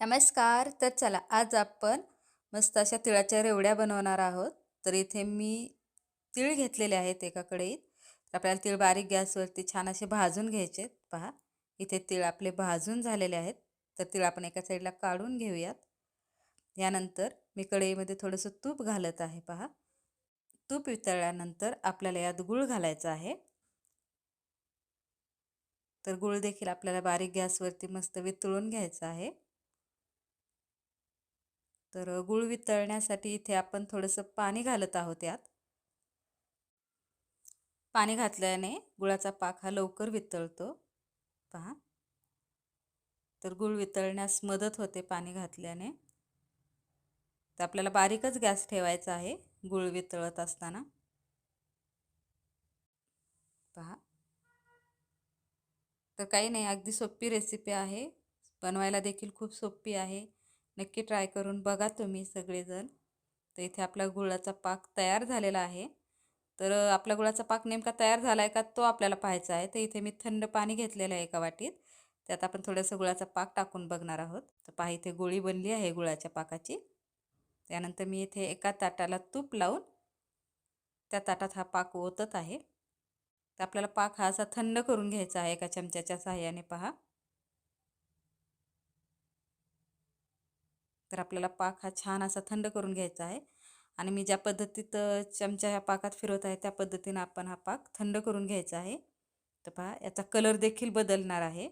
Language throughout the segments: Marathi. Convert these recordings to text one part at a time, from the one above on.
नमस्कार. तर चला आज आपण मस्त अशा तिळाच्या रेवड्या बनवणार आहोत. तर इथे मी तीळ घेतलेले आहेत एका कढईत तर आपल्याला तीळ बारीक गॅसवरती छान असे भाजून घ्यायचे पहा इथे तीळ आपले भाजून झालेले आहेत. तर तीळ आपण एका साईडला काढून घेऊयात. यानंतर मी कढईमध्ये थोडंसं तूप घालत आहे पहा. तूप वितळल्यानंतर आपल्याला यात गूळ घालायचा आहे. तर गूळ देखील आपल्याला बारीक गॅसवरती मस्त वितळून घ्यायचा आहे. तर गुळ वितळण्यासाठी इथे आपण थोडंसं पाणी घालत आहोत यात. पाणी घातल्याने गुळाचा पाक हा लवकर वितळतो. पहा. तर गुळ वितळण्यास मदत होते पाणी घातल्याने. तर आपल्याला बारीकच गॅस ठेवायचा आहे गुळ वितळत असताना. पहा. तर काही नाही अगदी सोपी रेसिपी आहे. बनवायला देखील खूप सोपी आहे. नक्की ट्राय करून बघा तुम्ही सगळेजण. तर इथे आपला गुळाचा पाक तयार झालेला आहे. तर आपला गुळाचा पाक नेमका तयार झाला आहे का तो आपल्याला पाहायचा आहे. तर इथे मी थंड पाणी घेतलेलं आहे एका वाटीत. त्यात आपण थोडंसं गुळाचा पाक टाकून बघणार आहोत. तर पहा इथे गोळी बनली आहे गुळाच्या पाकाची. त्यानंतर मी इथे एका ताटाला तूप लावून त्या ताटात हा पाक ओतत आहे. तर आपल्याला पाक हा असा थंड करून घ्यायचा आहे एका चमच्याच्या सहाय्याने पहा. तर आपल्याला पाक हा छान असा थंड करून घ्यायचा आहे. आणि मी ज्या पद्धतीत चमचा ह्या पाकात फिरवत आहे त्या पद्धतीनं आपण हा पाक थंड करून घ्यायचा आहे. तर पहा याचा कलर देखील बदलणार आहे.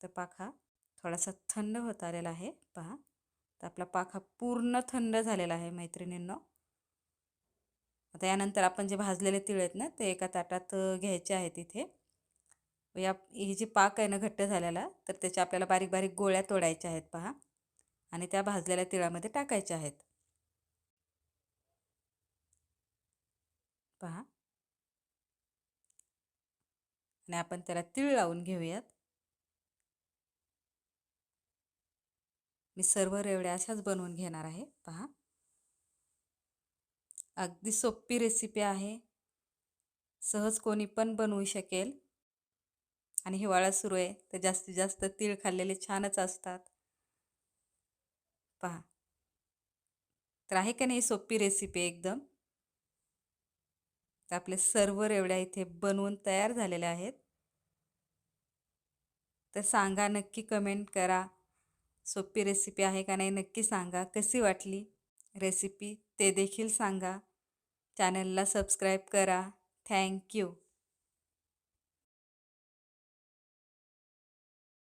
तर पाक हा थोडासा थंड होत आलेला आहे. पहा तर आपला पाक हा पूर्ण थंड झालेला आहे मैत्रिणींनो. आता यानंतर आपण जे भाजलेले तिळ आहेत ना ते एका ताटात घ्यायचे आहेत इथे. या ही जी पाक आहे ना घट्ट झालेला तर त्याच्या आपल्याला बारीक बारीक गोळ्या तोडायच्या आहेत पहा. आणि त्या भाजलेल्या तिळामध्ये टाकायच्या आहेत. पहा. आणि आपण त्याला तीळ लावून घेऊयात. मी सर्व रेवड्या अशाच बनवून घेणार आहे पहा. अगदी सोपी रेसिपी आहे. सहज कोणी पण बनवू शकेल. आणि हिवाळा सुरू आहे तर जास्तीत जास्त तीळ खाल्लेले छानच असतात. पहा. तर आहे का नाही सोपी रेसिपी एकदम? तर आपले सर्व रेवड्या इथे बनवून तयार झालेल्या आहेत. तर सांगा नक्की कमेंट करा. सोपी रेसिपी आहे का नाही नक्की सांगा. कशी वाटली रेसिपी ते देखील सांगा. चॅनलला सबस्क्राईब करा. थँक्यू